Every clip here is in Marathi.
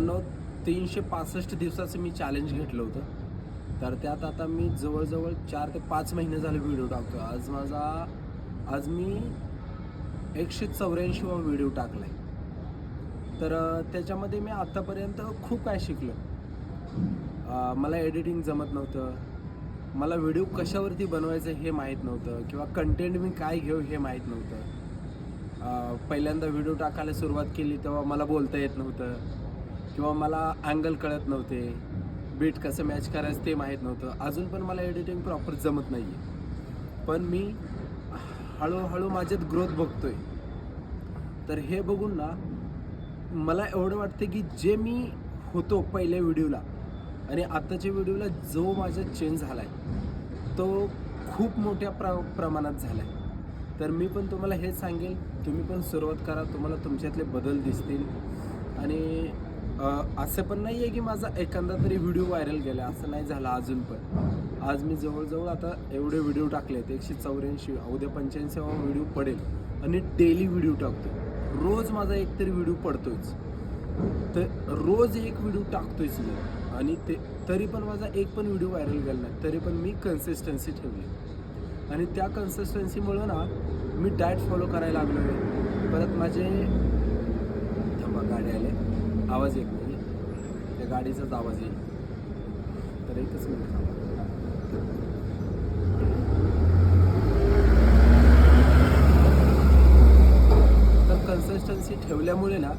मित्रांनो तीनशे पासष्ट दिवसाचं मी चॅलेंज घेतलं होतं. तर त्यात आता मी जवळजवळ चार ते पाच महिने झाले व्हिडिओ टाकतो आज माझा आज मी एकशे चौऱ्याऐंशीवा व्हिडिओ टाकला आहे तर त्याच्यामध्ये मी आत्तापर्यंत खूप काय शिकलो. मला एडिटिंग जमत नव्हतं. मला व्हिडिओ कशावरती बनवायचं हे माहीत नव्हतं किंवा कंटेंट मी काय घेऊ हे माहीत नव्हतं. पहिल्यांदा व्हिडिओ टाकायला सुरुवात केली तेव्हा मला बोलता येत नव्हतं. किंवा मला अँगल कळत नव्हते. बीट कसं मॅच करायचं ते माहीत नव्हतं. अजून पण मला एडिटिंग प्रॉपर जमत नाही आहे पण मी हळूहळू माझ्यात ग्रोथ बघतो आहे तर हे बघून ना मला एवढं वाटतं की जे मी होतो पहिल्या व्हिडिओला आणि आत्ताच्या व्हिडिओला जो माझा चेंज झाला आहे तो खूप मोठ्या प्र प्रमाणात झाला आहे तर मी पण तुम्हाला हेच सांगेल तुम्ही पण सुरुवात करा तुम्हाला तुमच्यातले बदल दिसतील. आणि असं पण नाही आहे की माझा एखादा तरी व्हिडिओ व्हायरल गेला. असं नाही झालं अजून पण. आज मी जवळजवळ आता एवढे व्हिडिओ टाकले आहेत एकशे चौऱ्याऐंशी उद्या पंच्याऐंशीवा व्हिडिओ पडेल. आणि डेली व्हिडिओ टाकतो रोज माझा एक तरी व्हिडिओ पडतोच तर रोज एक व्हिडिओ टाकतोच मी. आणि ते तरी पण माझा एक पण व्हिडिओ व्हायरल गेला नाही. तरी पण मी कन्सिस्टन्सी ठेवली. आणि त्या कन्सिस्टन्सीमुळं ना मी डाएट फॉलो करायला लागलो आहे परत माझे आवाज येत नाही. त्या गाडीचाच आवाज येईल. तर एकच मिनिट थांबा. तर कन्सिस्टन्सी ठेवल्यामुळे ना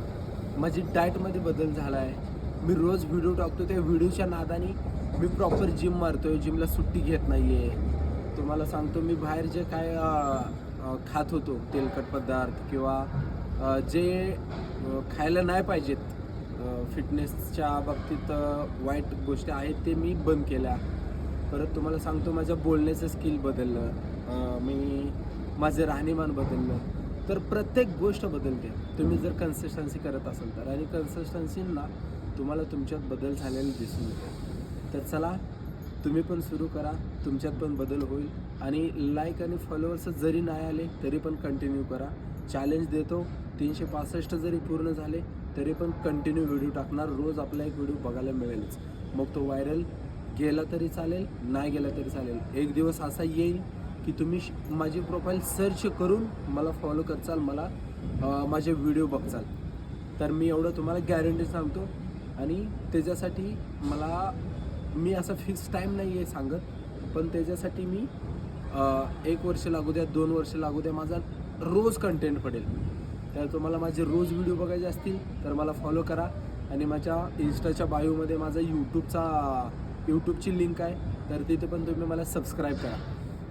माझी डाएटमध्ये बदल झाला आहे मी रोज व्हिडिओ टाकतो त्या व्हिडिओच्या नादाने मी प्रॉपर जिम मारतोय. जिमला सुट्टी घेत नाही आहे तुम्हाला सांगतो मी बाहेर जे काय खात होतो तेलकट पदार्थ किंवा जे खायला नाही पाहिजेत फिटनेसच्या बाबतीत वाईट गोष्टी आहेत ते मी बंद केल्या. परत तुम्हाला सांगतो माझ्या बोलण्याचं स्किल बदललं. मी माझं राहणीमान बदललं. तर प्रत्येक गोष्ट बदलते. तुम्ही जर कन्सिस्टन्सी करत असाल तर. आणि कन्सिस्टन्सींना तुम्हाला तुमच्यात बदल झालेला दिसून येतो तर चला तुम्ही पण सुरू करा. तुमच्यात पण बदल होईल. आणि लाईक आणि फॉलोअर्स जरी नाही आले तरी पण कंटिन्यू करा. चॅलेंज देतो. तीनशे पासष्ट जरी पूर्ण झाले तरी पण कंटिन्यू व्हिडिओ टाकणार. रोज आपला एक व्हिडिओ बघायला मिळेलच. मग तो व्हायरल गेला तरी चालेल नाही गेला तरी चालेल. एक दिवस असा येईल की तुम्ही श- माझी प्रोफाईल सर्च करून मला फॉलो करचाल मला माझे व्हिडिओ बघचाल. तर मी एवढं तुम्हाला गॅरंटी सांगतो. आणि त्याच्यासाठी मला मी असं फिक्स टाईम नाही आहे सांगत. पण त्याच्यासाठी मी एक वर्ष लागू द्या दोन वर्ष लागू द्या माझा रोज कंटेंट पडेल. तर तुम्हाला माझे रोज व्हिडिओ बघायचे असतील तर मला फॉलो करा. आणि माझ्या इन्स्टाच्या बायोमध्ये माझा यूट्यूबचा यूट्यूबची लिंक आहे तर तिथे पण तुम्ही मला सबस्क्राईब करा.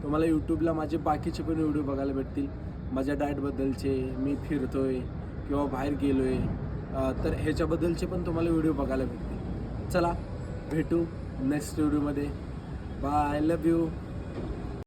तुम्हाला यूट्यूबला माझे बाकीचे पण व्हिडिओ बघायला भेटतील. माझ्या डाएटबद्दलचे मी फिरतो आहे किंवा बाहेर गेलो आहे तर ह्याच्याबद्दलचे पण तुम्हाला व्हिडिओ बघायला भेटतील. चला भेटू नेक्स्ट व्हिडिओमध्ये बाय लव यू